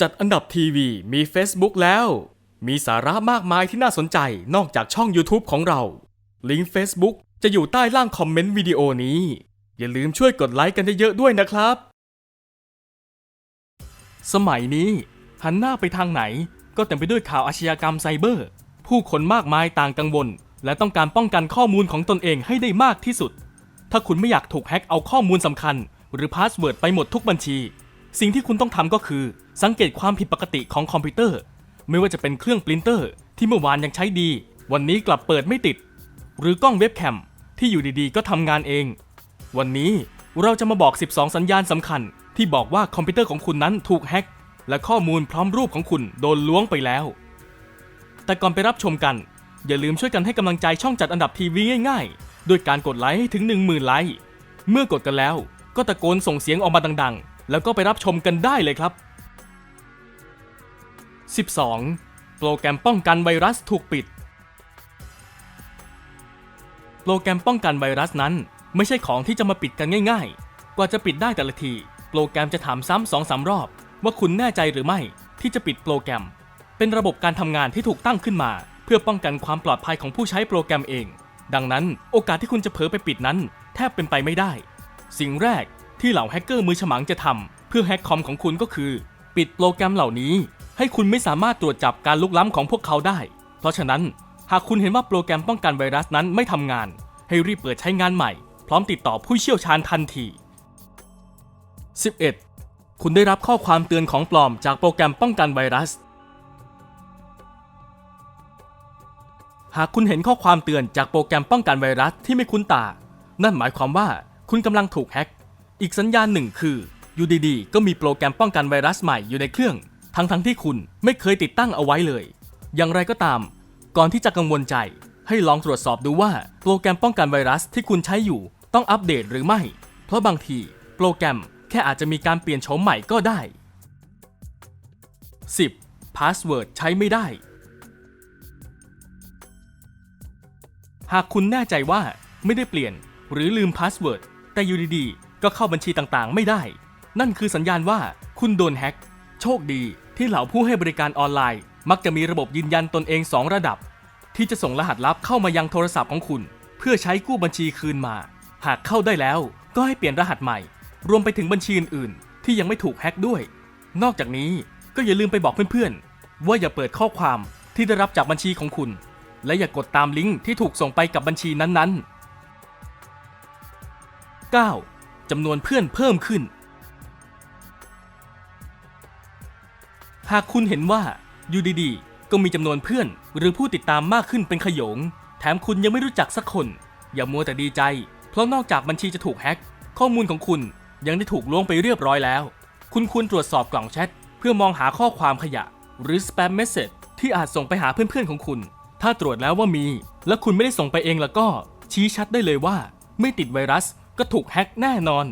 จัดอันดับทีวีมี Facebook แล้ว มีสาระมากมายที่น่าสนใจนอกจากช่อง YouTube ของเรา ลิงก์ Facebook จะอยู่ใต้ล่างคอมเมนต์วิดีโอนี้ อย่าลืมช่วยกดไลค์กันเยอะๆด้วยนะครับ สมัยนี้ หันหน้าไปทางไหนก็เต็มไปด้วยข่าวอาชญากรรมไซเบอร์ ผู้คนมากมายต่างกังวล และต้องการป้องกันข้อมูลของตนเองให้ได้มากที่สุด ถ้าคุณไม่อยากถูกแฮ็กเอาข้อมูลสำคัญ หรือพาสเวิร์ดไปหมดทุกบัญชี สิ่งที่คุณต้องทำก็คือ สังเกตความผิดปกติของคอมพิวเตอร์ ไม่ว่าจะเป็นเครื่องปรินเตอร์ ที่เมื่อวานยังใช้ดี วันนี้กลับเปิดไม่ติด หรือกล้องเว็บแคมที่อยู่ดีๆ ก็ทำงานเอง วันนี้เราจะมาบอก 12 สัญญาณสำคัญ ที่บอกว่าคอมพิวเตอร์ของคุณนั้นถูกแฮ็กและข้อมูลพร้อมรูปของคุณโดนล้วงไปแล้ว แต่ก่อนไปรับชมกัน อย่าลืมช่วยกันให้กำลังใจช่องจัดอันดับทีวีง่ายๆ ด้วยการกดไลค์ให้ถึง 10,000 ไลค์ เมื่อกดกันแล้ว ก็ตะโกนส่งเสียงออกมาดัง ๆ แล้วก็ไปรับชมกันได้เลยครับ 12. โปรแกรมป้องกันไวรัสถูกปิด โปรแกรมป้องกันไวรัสนั้น ไม่ใช่ของที่จะมาปิดกันง่ายๆ กว่าจะปิดได้แต่ละที โปรแกรมจะถามซ้ำสองสามรอบ ว่าคุณแน่ใจหรือไม่ที่จะปิดโปรแกรม เป็นระบบการทำงานที่ถูกตั้งขึ้นมา เพื่อป้องกันความปลอดภัยของผู้ใช้โปรแกรมเอง ดังนั้นโอกาสที่คุณจะเผลอไปปิดนั้น แทบเป็นไปไม่ได้ สิ่งแรกที่เหล่าแฮกเกอร์มือฉมังจะทำเพื่อแฮกคอมของคุณก็คือ ปิดโปรแกรมเหล่านี้ ให้คุณไม่สามารถตรวจจับการลุกล้ำของพวกเขาได้ เพราะฉะนั้นหากคุณเห็นว่าโปรแกรมป้องกันไวรัสนั้นไม่ทำงาน ให้รีบเปิดใช้งานใหม่ พร้อมติดต่อผู้เชี่ยวชาญทันที 11. คุณได้รับข้อความเตือนของปลอมจากโปรแกรมป้องกันไวรัส หากคุณเห็นข้อความเตือนจากโปรแกรมป้องกันไวรัสที่ไม่คุ้นตา นั่นหมายความว่าคุณกำลังถูกแฮ็ก อีกสัญญาณหนึ่งคืออยู่ดีๆ ก็มีโปรแกรมป้องกันไวรัสใหม่อยู่ในเครื่อง ทั้งๆทที่คุณไม่เคยติดตั้งเอาไว้เลย อย่างไรก็ตาม ก่อนที่จะกังวลใจ ให้ลองตรวจสอบดูว่าโปรแกรมป้องกันไวรัสที่คุณใช้อยู่ต้องอัปเดตหรือไม่ เพราะบางทีโปรแกรมแค่อาจจะมีการเปลี่ยนโฉมใหม่ก็ได้ 10. พาสเวิร์ดใช้ไม่ได้ หากคุณแน่ใจว่าไม่ได้เปลี่ยน หรือลืมพาสเวิร์ดแต่อยู่ดีๆ ก็เข้าบัญชีต่างๆ ไม่ได้ นั่นคือสัญญาณว่าคุณโดนแฮ็ก โชคดี ที่เหล่าผู้ให้บริการออนไลน์ มักจะมีระบบยืนยันตนเอง 2 ระดับ ที่จะส่งรหัสลับเข้ามายังโทรศัพท์ของคุณ เพื่อใช้กู้บัญชีคืนมา หากเข้าได้แล้วก็ให้เปลี่ยนรหัสใหม่ รวมไปถึงบัญชีอื่นๆที่ยังไม่ถูกแฮ็กด้วย นอกจากนี้ก็อย่าลืมไปบอกเพื่อนๆ ว่าอย่าเปิดข้อความที่ได้รับจากบัญชีของคุณ และอย่ากดตามลิงก์ที่ถูกส่งไปกับบัญชีนั้นๆ 9. จำนวนเพื่อนเพิ่มขึ้น หากคุณเห็นว่าอยู่ดีๆ ก็มีจำนวนเพื่อน หรือผู้ติดตามมากขึ้นเป็นขยง แถมคุณยังไม่รู้จักสักคน อย่ามัวแต่ดีใจ เพราะนอกจากบัญชีจะถูกแฮ็ก ข้อมูลของคุณยังได้ถูกล้วงไปเรียบร้อยแล้ว คุณควรตรวจสอบกล่องแชท เพื่อมองหาข้อความขยะ หรือ spam message ที่อาจส่งไปหาเพื่อนๆของคุณ ถ้าตรวจแล้วว่ามี และคุณไม่ได้ส่งไปเองแล้วก็ ชี้ชัดได้เลยว่า ไม่ติดไวรัสก็ถูกแฮ็กแน่นอน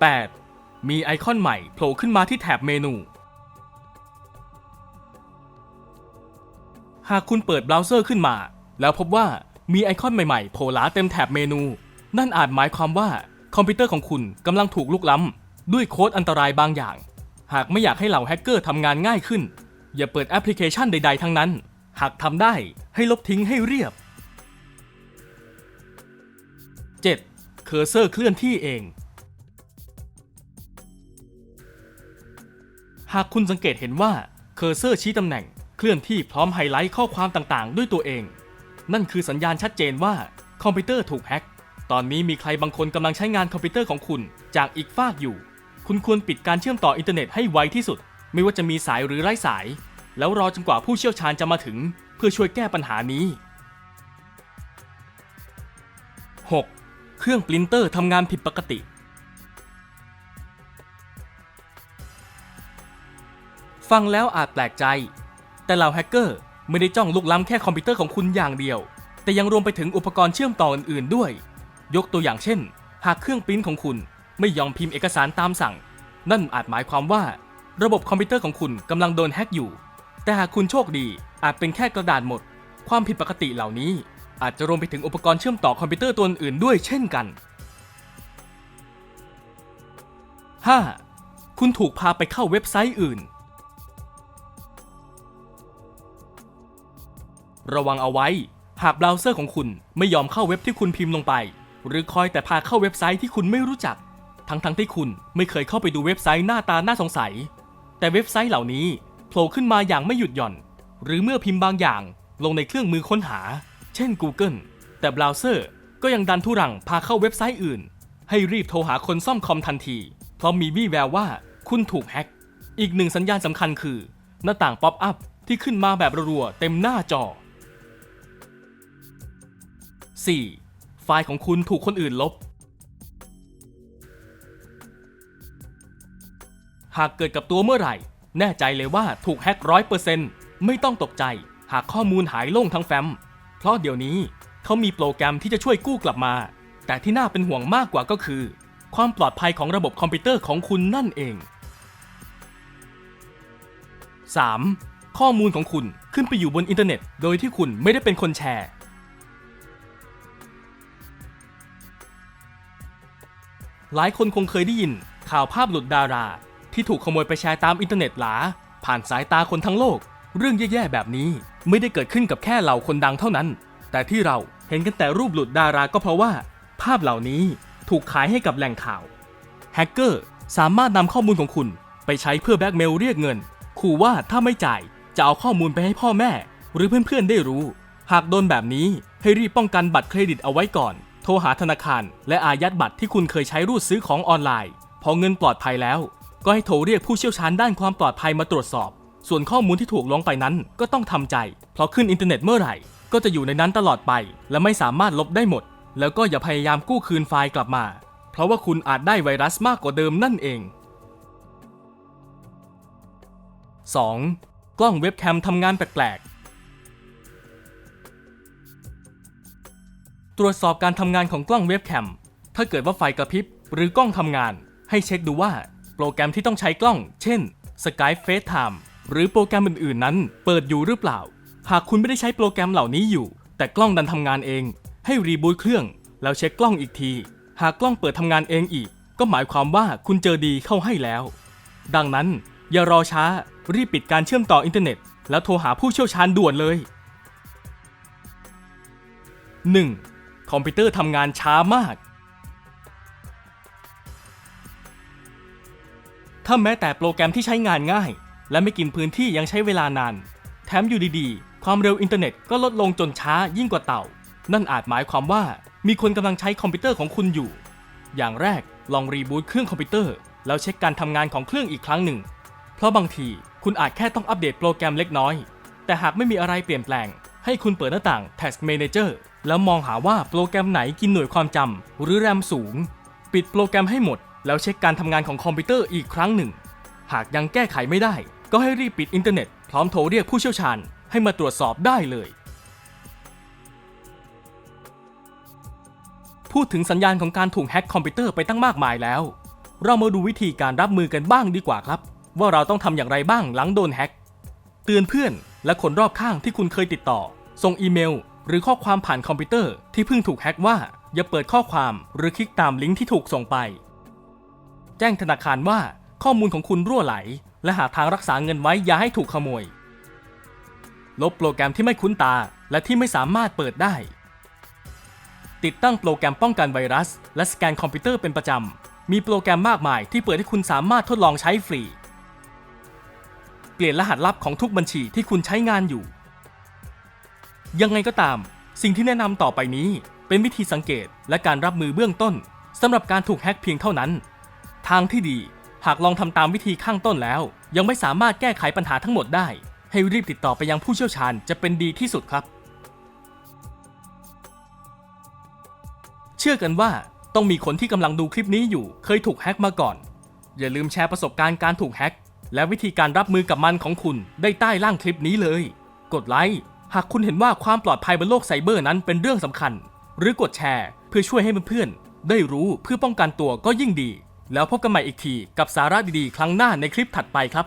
8. มีไอคอนใหม่โผล่ขึ้นมาที่แถบเมนู หากคุณเปิดเบราว์เซอร์ขึ้นมา แล้วพบว่ามีไอคอนใหม่ๆโผล่หลาเต็มแถบเมนู นั่นอาจหมายความว่าคอมพิวเตอร์ของคุณกำลังถูกลุกล้ำ ด้วยโค้ดอันตรายบางอย่าง หากไม่อยากให้เหล่าแฮกเกอร์ทำงานง่ายขึ้น อย่าเปิดแอปพลิเคชันใด ๆ ทั้งนั้น หากทำได้ให้ลบทิ้งให้เรียบ 7. เคอร์เซอร์เคลื่อนที่เอง หากคุณสังเกตเห็นว่าเคอร์เซอร์ชี้ตำแหน่งเคลื่อนที่พร้อมไฮไลท์ข้อความต่างๆ ด้วยตัวเอง นั่นคือสัญญาณชัดเจนว่าคอมพิวเตอร์ถูกแฮ็ก ตอนนี้มีใครบางคนกำลังใช้งานคอมพิวเตอร์ของคุณจากอีกฟากอยู่ คุณควรปิดการเชื่อมต่ออินเทอร์เน็ตให้ไวที่สุด ไม่ว่าจะมีสายหรือไร้สาย แล้วรอจนกว่าผู้เชี่ยวชาญจะมาถึง เพื่อช่วยแก้ปัญหานี้ 6. เครื่องปรินเตอร์ทำงานผิดปกติ ฟังแล้วอาจแปลกใจ แต่เหล่าแฮกเกอร์ไม่ได้จ้องลุกล้ำแค่คอมพิวเตอร์ของคุณอย่างเดียว แต่ยังรวมไปถึงอุปกรณ์เชื่อมต่ออื่นๆด้วย ยกตัวอย่างเช่น หากเครื่องปริ้นของคุณไม่ยอมพิมพ์เอกสารตามสั่ง นั่นอาจหมายความว่า ระบบคอมพิวเตอร์ของคุณกำลังโดนแฮกอยู่ แต่หากคุณโชคดีอาจเป็นแค่กระดาษหมด ความผิดปกติเหล่านี้ อาจจะรวมไปถึงอุปกรณ์เชื่อมต่อคอมพิวเตอร์ตัวอื่นๆด้วยเช่นกัน 5. คุณถูกพาไปเข้าเว็บไซต์อื่น ระวังเอาไว้ หากเบราว์เซอร์ของคุณไม่ยอมเข้าเว็บที่คุณพิมพ์ลงไป หรือคอยแต่พาเข้าเว็บไซต์ที่คุณไม่รู้จัก ทั้งๆทที่คุณไม่เคยเข้าไปดูเว็บไซต์หน้าตาน่าสงสัย แต่เว็บไซต์เหล่านี้โผล่ขึ้นมาอย่างไม่หยุดหย่อน หรือเมื่อพิมพ์บางอย่างลงในเครื่องมือค้นหา เช่น Google แต่เบราว์เซอร์ก็ยังดันทุรังพาเข้าเว็บไซต์อื่น ให้รีบโทรหาคนซ่อมคอมทันที เพราะมีวี่แววว่าคุณถูกแฮ็กอีกหนึ่งสัญญาณสำคัญคือ หน้าต่างป๊อปอัพที่ขึ้นมาแบบรัวๆเต็มหน้าจอ 4. ไฟล์ของคุณถูกคนอื่นลบ หากเกิดกับตัวเมื่อไหร่ แน่ใจเลยว่าถูกแฮ็กร้อยเปอร์เซ็นต์ไม่ต้องตกใจ หากข้อมูลหายโล่งทั้งแฟ้ม เพราะเดี๋ยวนี้เขามีโปรแกรมที่จะช่วยกู้กลับมา แต่ที่น่าเป็นห่วงมากกว่าก็คือ ความปลอดภัยของระบบคอมพิวเตอร์ของคุณนั่นเอง 3. ข้อมูลของคุณขึ้นไปอยู่บนอินเทอร์เน็ต โดยที่คุณไม่ได้เป็นคนแชร์ หลายคนคงเคยได้ยินข่าวภาพหลุดดารา ที่ถูกขโมยไปแชร์ตามอินเทอร์เน็ตหลา ผ่านสายตาคนทั้งโลก เรื่องแย่ๆแบบนี้ไม่ได้เกิดขึ้นกับแค่เหล่าคนดังเท่านั้น แต่ที่เราเห็นกันแต่รูปหลุดดาราก็เพราะว่า ภาพเหล่านี้ถูกขายให้กับแหล่งข่าวแฮกเกอร์สามารถนำข้อมูลของคุณไปใช้เพื่อแบล็กเมลเรียกเงินขู่ว่าถ้าไม่จ่ายจะเอาข้อมูลไปให้พ่อแม่ หรือเพื่อนๆได้รู้ หากโดนแบบนี้ให้รีบป้องกันบัตรเครดิตเอาไว้ก่อน โทรหาธนาคาร และอายัดบัตรที่คุณเคยใช้รูดซื้อของออนไลน์ พอเงินปลอดภัยแล้ว ก็ให้โทรเรียกผู้เชี่ยวชาญด้านความปลอดภัยมาตรวจสอบ ส่วนข้อมูลที่ถูกลวงไปนั้นก็ต้องทำใจ เพราะขึ้นอินเทอร์เน็ตเมื่อไหร่ ก็จะอยู่ในนั้นตลอดไป และไม่สามารถลบได้หมด แล้วก็อย่าพยายามกู้คืนไฟล์กลับมา เพราะว่าคุณอาจได้ไวรัสมากกว่าเดิมนั่นเอง 2. กล้องเว็บแคมทำงานแปลกๆ ตรวจสอบการทำงานของกล้องเว็บแคม ถ้าเกิดว่าไฟกระพริบหรือกล้องทำงาน ให้เช็คดูว่าโปรแกรมที่ต้องใช้กล้อง เช่น Skype FaceTime หรือโปรแกรมอื่นๆ นั้น เปิดอยู่หรือเปล่า หากคุณไม่ได้ใช้โปรแกรมเหล่านี้อยู่ แต่กล้องดันทำงานเอง ให้รีบูตเครื่อง แล้วเช็คกล้องอีกที หากกล้องเปิดทำงานเองอีก ก็หมายความว่าคุณเจอดีเข้าให้แล้ว ดังนั้นอย่ารอช้ารีบปิดการเชื่อมต่ออินเทอร์เน็ต แล้วโทรหาผู้เชี่ยวชาญด่วนเลย 1. คอมพิวเตอร์ทำงานช้ามาก ถ้าแม้แต่โปรแกรมที่ใช้งานง่าย และไม่กินพื้นที่ยังใช้เวลานาน แถมอยู่ดีๆ ความเร็วอินเทอร์เน็ตก็ลดลงจนช้ายิ่งกว่าเต่า นั่นอาจหมายความว่ามีคนกำลังใช้คอมพิวเตอร์ของคุณอยู่ อย่างแรกลองรีบูตเครื่องคอมพิวเตอร์ แล้วเช็คการทำงานของเครื่องอีกครั้งหนึ่ง เพราะบางทีคุณอาจแค่ต้องอัปเดตโปรแกรมเล็กน้อย แต่หากไม่มีอะไรเปลี่ยนแปลง ให้คุณเปิดหน้าต่าง Task Manager แล้วมองหาว่าโปรแกรมไหนกินหน่วยความจำหรือแรมสูง ปิดโปรแกรมให้หมด แล้วเช็คการทำงานของคอมพิวเตอร์อีกครั้งหนึ่ง หากยังแก้ไขไม่ได้ ก็ให้รีบปิดอินเทอร์เน็ต พร้อมโทรเรียกผู้เชี่ยวชาญให้มาตรวจสอบได้เลย พูดถึงสัญญาณของการถูกแฮ็กคอมพิวเตอร์ไปตั้งมากมายแล้ว เรามาดูวิธีการรับมือกันบ้างดีกว่าครับ ว่าเราต้องทำอย่างไรบ้างหลังโดนแฮ็กเตือนเพื่อนและคนรอบข้างที่คุณเคยติดต่อ ส่งอีเมล หรือข้อความผ่านคอมพิวเตอร์ที่เพิ่งถูกแฮ็กว่า อย่าเปิดข้อความหรือคลิกตามลิงก์ที่ถูกส่งไป แจ้งธนาคารว่าข้อมูลของคุณรั่วไหล และหาทางรักษาเงินไว้อย่าให้ถูกขโมย ลบโปรแกรมที่ไม่คุ้นตาและที่ไม่สามารถเปิดได้ ติดตั้งโปรแกรมป้องกันไวรัส และสแกนคอมพิวเตอร์เป็นประจำ มีโปรแกรมมากมายที่เปิดให้คุณสามารถทดลองใช้ฟรี เปลี่ยนรหัสลับของทุกบัญชีที่คุณใช้งานอยู่ ยังไงก็ตาม สิ่งที่แนะนำต่อไปนี้ เป็นวิธีสังเกตและการรับมือเบื้องต้นสำหรับการถูกแฮ็กเพียงเท่านั้น ทางที่ดีหากลองทำตามวิธีข้างต้นแล้ว ยังไม่สามารถแก้ไขปัญหาทั้งหมดได้ ให้รีบติดต่อไปยังผู้เชี่ยวชาญจะเป็นดีที่สุดครับ เชื่อกันว่าต้องมีคนที่กำลังดูคลิปนี้อยู่ เคยถูกแฮ็กมาก่อน อย่าลืมแชร์ประสบการณ์การถูกแฮ็กและวิธีการรับมือกับมันของคุณได้ใต้ล่างคลิปนี้เลย กดไลค์ หากคุณเห็นว่าความปลอดภัยบนโลกไซเบอร์นั้นเป็นเรื่องสำคัญ หรือกดแชร์เพื่อช่วยให้เพื่อนๆได้รู้เพื่อป้องกันตัวก็ยิ่งดี แล้วพบกันใหม่อีกทีกับสาระดีๆ ครั้งหน้าในคลิปถัดไปครับ